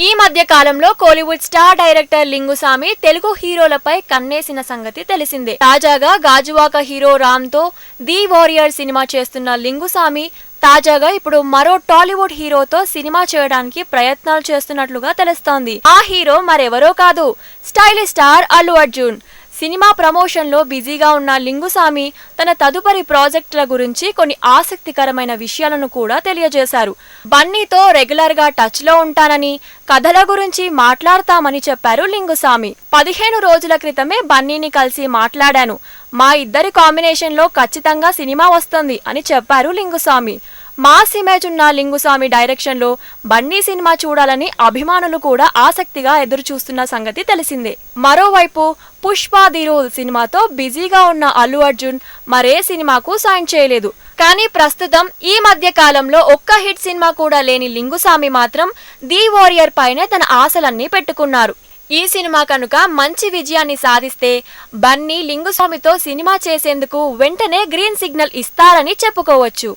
ఈ మధ్య కాలంలో కోలీవుడ్ స్టార్ డైరెక్టర్ లింగుస్వామి తెలుగు హీరోలపై కన్నేసిన సంగతి తెలిసిందే. తాజాగా గాజువాక హీరో రామ్తో ది వారియర్ సినిమా చేస్తున్న లింగుస్వామి తాజాగా ఇప్పుడు మరో టాలీవుడ్ హీరోతో సినిమా చేయడానికి ప్రయత్నాలు చేస్తున్నట్లుగా తెలుస్తోంది. ఆ హీరో మరెవరో కాదు. Stylish star Allu Arjun. Cinema ప్రమోషన్లో బిజీగా ఉన్న లింగుస్వామి తన తదుపరి ప్రాజెక్టుల గురించి కొన్ని ఆసక్తికరమైన విషయాలను కూడా తెలియజేశారు. బన్నీతో రెగ్యులర్గా టచ్లో ఉంటానని కథల గురించి మాట్లాడతామని చెప్పారు లింగుస్వామి. పదిహేను రోజుల క్రితమే బన్నీని కలిసి మాట్లాడాను. మా ఇద్దరి కాంబినేషన్లో ఖచ్చితంగా సినిమా వస్తుంది అని చెప్పారు లింగుస్వామి. మాస్ ఇమేజ్ ఉన్న లింగుస్వామి డైరెక్షన్లో బన్నీ సినిమా చూడాలని అభిమానులు కూడా ఆసక్తిగా ఎదురుచూస్తున్న సంగతి తెలిసిందే. మరోవైపు పుష్ప దిరోల్ సినిమాతో బిజీగా ఉన్న అల్లు అర్జున్ మరే సినిమాకు సైన్ చేయలేదు. కానీ ప్రస్తుతం ఈ మధ్య కాలంలో ఒక్క హిట్ సినిమా కూడా లేని లింగుస్వామి మాత్రం ది వారియర్ పైనే తన ఆశలన్నీ పెట్టుకున్నారు. ఈ సినిమా కనుక మంచి విజయాన్ని సాధిస్తే బన్నీ లింగుస్వామితో సినిమా చేసేందుకు వెంటనే గ్రీన్ సిగ్నల్ ఇస్తారని చెప్పుకోవచ్చు.